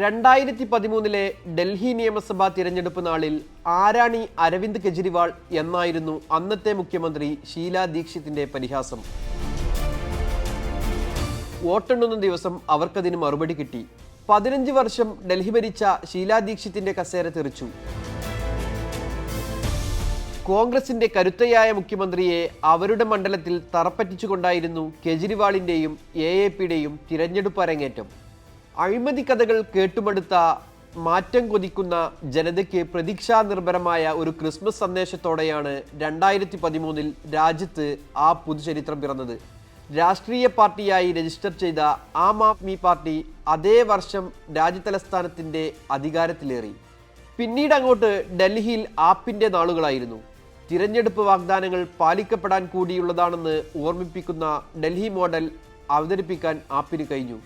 രണ്ടായിരത്തി പതിമൂന്നിലെ ഡൽഹി നിയമസഭാ തിരഞ്ഞെടുപ്പ് നാളിൽ ആരാണി അരവിന്ദ് കെജ്രിവാൾ എന്നായിരുന്നു അന്നത്തെ മുഖ്യമന്ത്രി ഷീല ദീക്ഷിത്തിന്റെ പരിഹാസം. വോട്ടെണ്ണുന്ന ദിവസം അവർക്കതിന് മറുപടി കിട്ടി. പതിനഞ്ച് വർഷം ഡൽഹി ഭരിച്ച ഷീല ദീക്ഷിത്തിന്റെ കസേര തെറിച്ചു. കോൺഗ്രസിന്റെ കരുത്തയായ മുഖ്യമന്ത്രിയെ അവരുടെ മണ്ഡലത്തിൽ തറപ്പറ്റിച്ചുകൊണ്ടായിരുന്നു കെജ്രിവാളിന്റെയും എ എ പിയുടെയും തിരഞ്ഞെടുപ്പ് അരങ്ങേറ്റം. അഴിമതി കഥകൾ കേട്ടുമടുത്ത മാറ്റം കൊതിക്കുന്ന ജനതയ്ക്ക് പ്രതീക്ഷാ നിർഭരമായ ഒരു ക്രിസ്മസ് സന്ദേശത്തോടെയാണ് രണ്ടായിരത്തി പതിമൂന്നിൽ രാജ്യത്ത് ആ പുതുചരിത്രം പിറന്നത്. രാഷ്ട്രീയ പാർട്ടിയായി രജിസ്റ്റർ ചെയ്ത ആം ആദ്മി പാർട്ടി അതേ വർഷം രാജ്യതലസ്ഥാനത്തിന്റെ അധികാരത്തിലേറി. പിന്നീട് അങ്ങോട്ട് ഡൽഹിയിൽ ആപ്പിന്റെ നാളുകളായിരുന്നു. തിരഞ്ഞെടുപ്പ് വാഗ്ദാനങ്ങൾ പാലിക്കപ്പെടാൻ കൂടിയുള്ളതാണെന്ന് ഓർമ്മിപ്പിക്കുന്ന ഡൽഹി മോഡൽ അവതരിപ്പിക്കാൻ ആപ്പിന് കഴിഞ്ഞു.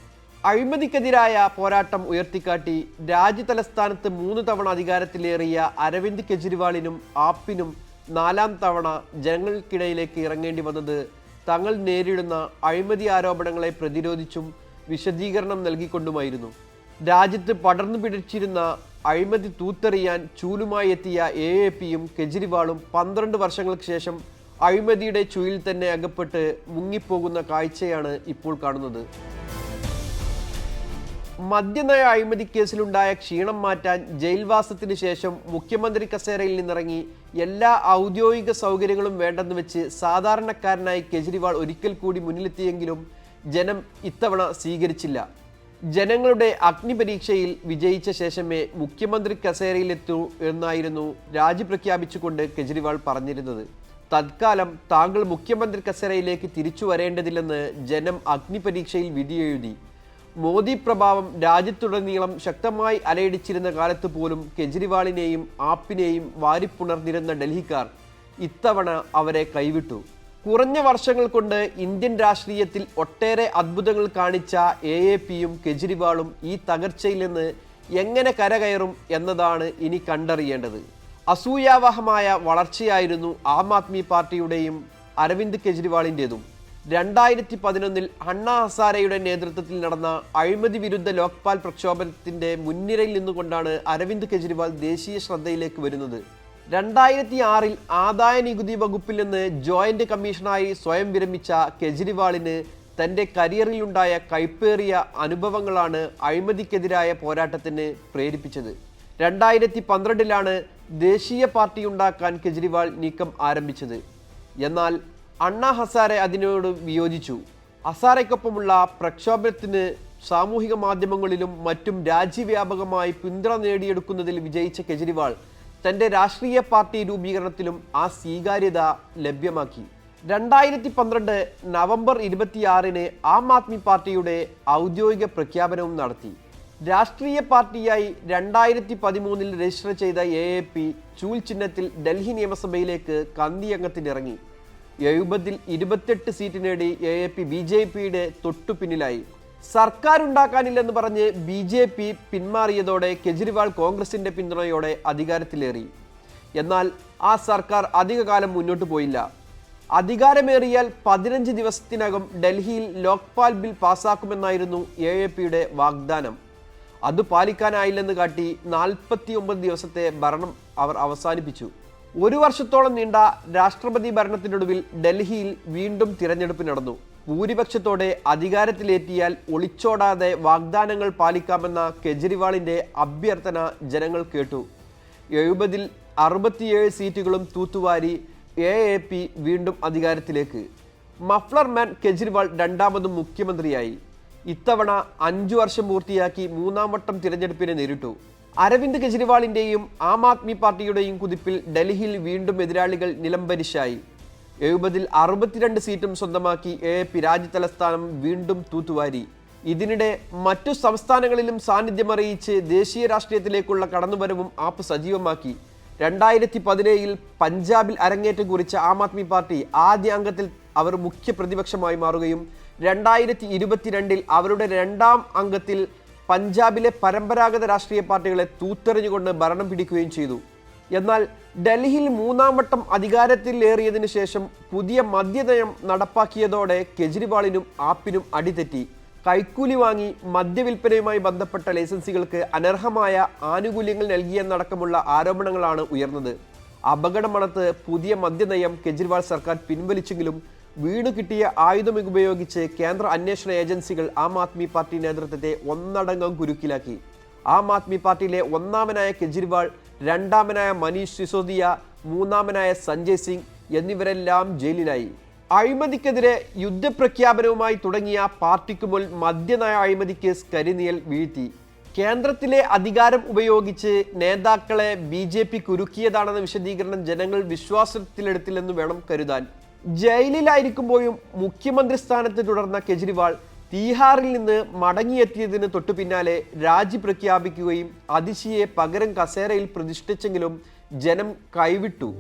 അഴിമതിക്കെതിരായ പോരാട്ടം ഉയർത്തിക്കാട്ടി രാജ്യതലസ്ഥാനത്ത് മൂന്ന് തവണ അധികാരത്തിലേറിയ അരവിന്ദ് കെജ്രിവാളിനും ആപ്പിനും നാലാം തവണ ജനങ്ങൾക്കിടയിലേക്ക് ഇറങ്ങേണ്ടി വന്നത് തങ്ങൾ നേരിടുന്ന അഴിമതി ആരോപണങ്ങളെ പ്രതിരോധിച്ചും വിശദീകരണം നൽകിക്കൊണ്ടുമായിരുന്നു. രാജ്യത്ത് പടർന്നു പിടിച്ചിരുന്ന അഴിമതി തൂത്തെറിയാൻ ചൂലുമായി എത്തിയ എ എ പിയും കെജ്രിവാളും പന്ത്രണ്ട് വർഷങ്ങൾക്ക് ശേഷം അഴിമതിയുടെ ചുയിൽ തന്നെ അകപ്പെട്ട് മുങ്ങിപ്പോകുന്ന കാഴ്ചയാണ് ഇപ്പോൾ കാണുന്നത്. മദ്യനയ അഴിമതി കേസിലുണ്ടായ ക്ഷീണം മാറ്റാൻ ജയിൽവാസത്തിന് ശേഷം മുഖ്യമന്ത്രി കസേരയിൽ നിന്നിറങ്ങി എല്ലാ ഔദ്യോഗിക സൗകര്യങ്ങളും വേണ്ടെന്ന് വെച്ച് സാധാരണക്കാരനായി കെജ്രിവാൾ ഒരിക്കൽ കൂടി മുന്നിലെത്തിയെങ്കിലും ജനം ഇത്തവണ സ്വീകരിച്ചില്ല. ജനങ്ങളുടെ അഗ്നിപരീക്ഷയിൽ വിജയിച്ച ശേഷമേ മുഖ്യമന്ത്രി കസേരയിലെത്തൂ എന്നായിരുന്നു രാജി പ്രഖ്യാപിച്ചുകൊണ്ട് കെജ്രിവാൾ പറഞ്ഞിരുന്നത്. തത്കാലം താങ്കൾ മുഖ്യമന്ത്രി കസേരയിലേക്ക് തിരിച്ചു വരേണ്ടതില്ലെന്ന് ജനം അഗ്നിപരീക്ഷയിൽ വിധിയെഴുതി. മോദി പ്രഭാവം രാജ്യത്തുടനീളം ശക്തമായി അലയടിച്ചിരുന്ന കാലത്ത് പോലും കെജ്രിവാളിനെയും ആപ്പിനെയും വാരിപ്പുണർന്നിരുന്ന ഡൽഹിക്കാർ ഇത്തവണ അവരെ കൈവിട്ടു. കുറഞ്ഞ വർഷങ്ങൾ കൊണ്ട് ഇന്ത്യൻ രാഷ്ട്രീയത്തിൽ ഒട്ടേറെ അത്ഭുതങ്ങൾ കാണിച്ച എ എ പിയും കെജ്രിവാളും ഈ തകർച്ചയിൽ നിന്ന് എങ്ങനെ കരകയറും എന്നതാണ് ഇനി കണ്ടറിയേണ്ടത്. അസൂയാവഹമായ വളർച്ചയായിരുന്നു ആം ആദ്മി പാർട്ടിയുടെയും അരവിന്ദ് കെജ്രിവാളിന്റെതും രണ്ടായിരത്തി പതിനൊന്നിൽ അണ്ണാ ഹസാരയുടെ നേതൃത്വത്തിൽ നടന്ന അഴിമതി വിരുദ്ധ ലോക്പാൽ പ്രക്ഷോഭത്തിന്റെ മുൻനിരയിൽ നിന്നുകൊണ്ടാണ് അരവിന്ദ് കെജ്രിവാൾ ദേശീയ ശ്രദ്ധയിലേക്ക് വരുന്നത്. രണ്ടായിരത്തി ആറിൽ ആദായ നികുതി വകുപ്പിൽ നിന്ന് ജോയിന്റ് കമ്മീഷണറായി സ്വയം വിരമിച്ച കെജ്രിവാളിന് തന്റെ കരിയറിലുണ്ടായ കൈപ്പേറിയ അനുഭവങ്ങളാണ് അഴിമതിക്കെതിരായ പോരാട്ടത്തിന് പ്രേരിപ്പിച്ചത്. രണ്ടായിരത്തി പന്ത്രണ്ടിലാണ് ദേശീയ പാർട്ടി ഉണ്ടാക്കാൻ കെജ്രിവാൾ നീക്കം ആരംഭിച്ചത്. എന്നാൽ അണ്ണാ ഹസാരെ അതിനോട് വിയോജിച്ചു. ഹസാരയ്ക്കൊപ്പമുള്ള പ്രക്ഷോഭത്തിന് സാമൂഹിക മാധ്യമങ്ങളിലും മറ്റും രാജ്യവ്യാപകമായി പിന്തുണ നേടിയെടുക്കുന്നതിൽ വിജയിച്ച കെജ്രിവാൾ തന്റെ രാഷ്ട്രീയ പാർട്ടി രൂപീകരണത്തിലും ആ സ്വീകാര്യത ലഭ്യമാക്കി. രണ്ടായിരത്തി പന്ത്രണ്ട് നവംബർ ഇരുപത്തിയാറിന് ആം ആദ്മി പാർട്ടിയുടെ ഔദ്യോഗിക പ്രഖ്യാപനവും നടത്തി. രാഷ്ട്രീയ പാർട്ടിയായി രണ്ടായിരത്തി പതിമൂന്നിൽ രജിസ്റ്റർ ചെയ്ത എ എ പി ചൂൽ ചിഹ്നത്തിൽ ഡൽഹി നിയമസഭയിലേക്ക് കന്തിയംഗത്തിനിറങ്ങി. എഴുപതിൽ ഇരുപത്തെട്ട് സീറ്റ് നേടി A A P B J പിയുടെ തൊട്ടു പിന്നിലായി. സർക്കാർ ഉണ്ടാക്കാനില്ലെന്ന് പറഞ്ഞ് ബി ജെ പി പിന്മാറിയതോടെ കെജ്രിവാൾ കോൺഗ്രസിന്റെ പിന്തുണയോടെ അധികാരത്തിലേറി. എന്നാൽ ആ സർക്കാർ അധികകാലം മുന്നോട്ട് പോയില്ല. അധികാരമേറിയാൽ പതിനഞ്ച് ദിവസത്തിനകം ഡൽഹിയിൽ ലോക്പാൽ ബിൽ പാസാക്കുമെന്നായിരുന്നു എ എ പിയുടെ വാഗ്ദാനം. അത് പാലിക്കാനായില്ലെന്ന് കാട്ടി നാൽപ്പത്തി ഒമ്പത് ദിവസത്തെ ഭരണം അവർ അവസാനിപ്പിച്ചു. ഒരു വർഷത്തോളം നീണ്ട രാഷ്ട്രപതി ഭരണത്തിനൊടുവിൽ ഡൽഹിയിൽ വീണ്ടും തിരഞ്ഞെടുപ്പ് നടന്നു. ഭൂരിപക്ഷത്തോടെ അധികാരത്തിലേറ്റിയാൽ ഒളിച്ചോടാതെ വാഗ്ദാനങ്ങൾ പാലിക്കാമെന്ന കെജ്രിവാളിന്റെ അഭ്യർത്ഥന ജനങ്ങൾ കേട്ടു. എഴുപതിൽ അറുപത്തിയേഴ് സീറ്റുകളും തൂത്തുവാരി എ എ പി വീണ്ടും അധികാരത്തിലേക്ക്. മഫ്ലർ മാൻ കെജ്രിവാൾ രണ്ടാമതും മുഖ്യമന്ത്രിയായി. ഇത്തവണ അഞ്ചു വർഷം പൂർത്തിയാക്കി മൂന്നാം വട്ടം തിരഞ്ഞെടുപ്പിനെ നേരിട്ടു. അരവിന്ദ് കെജ്രിവാളിന്റെയും ആം ആദ്മി പാർട്ടിയുടെയും കുതിപ്പിൽ ഡൽഹിയിൽ വീണ്ടും എതിരാളികൾ നിലംപരിശായി എഴുപതിൽ അറുപത്തിരണ്ട് സീറ്റും സ്വന്തമാക്കി എ പി രാജ്യതലസ്ഥാനം വീണ്ടും തൂത്തുവാരി. ഇതിനിടെ മറ്റു സംസ്ഥാനങ്ങളിലും സാന്നിധ്യമറിയിച്ച് ദേശീയ രാഷ്ട്രീയത്തിലേക്കുള്ള കടന്നുവരവും ആപ്പ് സജീവമാക്കി. രണ്ടായിരത്തി പതിനേഴിൽ പഞ്ചാബിൽ അരങ്ങേറ്റം കുറിച്ച ആം ആദ്മി പാർട്ടി ആദ്യ അംഗത്തിൽ അവർ മുഖ്യ പ്രതിപക്ഷമായി മാറുകയും രണ്ടായിരത്തി ഇരുപത്തിരണ്ടിൽ അവരുടെ രണ്ടാം അംഗത്തിൽ പഞ്ചാബിലെ പരമ്പരാഗത രാഷ്ട്രീയ പാർട്ടികളെ തൂത്തെറിഞ്ഞുകൊണ്ട് ഭരണം പിടിക്കുകയും ചെയ്തു. എന്നാൽ ഡൽഹിയിൽ മൂന്നാം വട്ടം അധികാരത്തിലേറിയതിനു ശേഷം പുതിയ മദ്യനയം നടപ്പാക്കിയതോടെ കെജ്രിവാളിനും ആപ്പിനും അടിതെറ്റി. കൈക്കൂലി വാങ്ങി മദ്യവിൽപ്പനയുമായി ബന്ധപ്പെട്ട ലൈസൻസികൾക്ക് അനർഹമായ ആനുകൂല്യങ്ങൾ നൽകിയെന്നടക്കമുള്ള ആരോപണങ്ങളാണ് ഉയർന്നത്. അപകടമണത്ത് പുതിയ മദ്യനയം കെജ്രിവാൾ സർക്കാർ പിൻവലിച്ചെങ്കിലും വീണു കിട്ടിയ ആയുധം ഉപയോഗിച്ച് കേന്ദ്ര അന്വേഷണ ഏജൻസികൾ ആം ആദ്മി പാർട്ടി നേതൃത്വത്തെ ഒന്നടങ്കം കുരുക്കിലാക്കി. ആം ആദ്മി പാർട്ടിയിലെ ഒന്നാമനായ കെജ്രിവാൾ രണ്ടാമനായ മനീഷ് സിസോദിയ മൂന്നാമനായ സഞ്ജയ് സിംഗ് എന്നിവരെല്ലാം ജയിലിലായി. അഴിമതിക്കെതിരെ യുദ്ധപ്രഖ്യാപനവുമായി തുടങ്ങിയ പാർട്ടിക്ക് മുൽ മദ്യനയ അഴിമതി കേസ് കരിനിയൽ വീഴ്ത്തി. കേന്ദ്രത്തിലെ അധികാരം ഉപയോഗിച്ച് നേതാക്കളെ ബി ജെ പി കുരുക്കിയതാണെന്ന വിശദീകരണം ജനങ്ങൾ വിശ്വാസത്തിലെടുത്തില്ലെന്ന് വേണം കരുതാൻ. ജയിലിലായിരിക്കുമ്പോഴും മുഖ്യമന്ത്രി സ്ഥാനത്ത് തുടർന്ന കെജ്രിവാൾ തീഹാറിൽ നിന്ന് മടങ്ങിയെത്തിയതിന് തൊട്ടു പിന്നാലെ രാജി പ്രഖ്യാപിക്കുകയും അതിശിയെ പകരം കസേരയിൽ പ്രതിഷ്ഠിച്ചെങ്കിലും ജനം കൈവിട്ടു.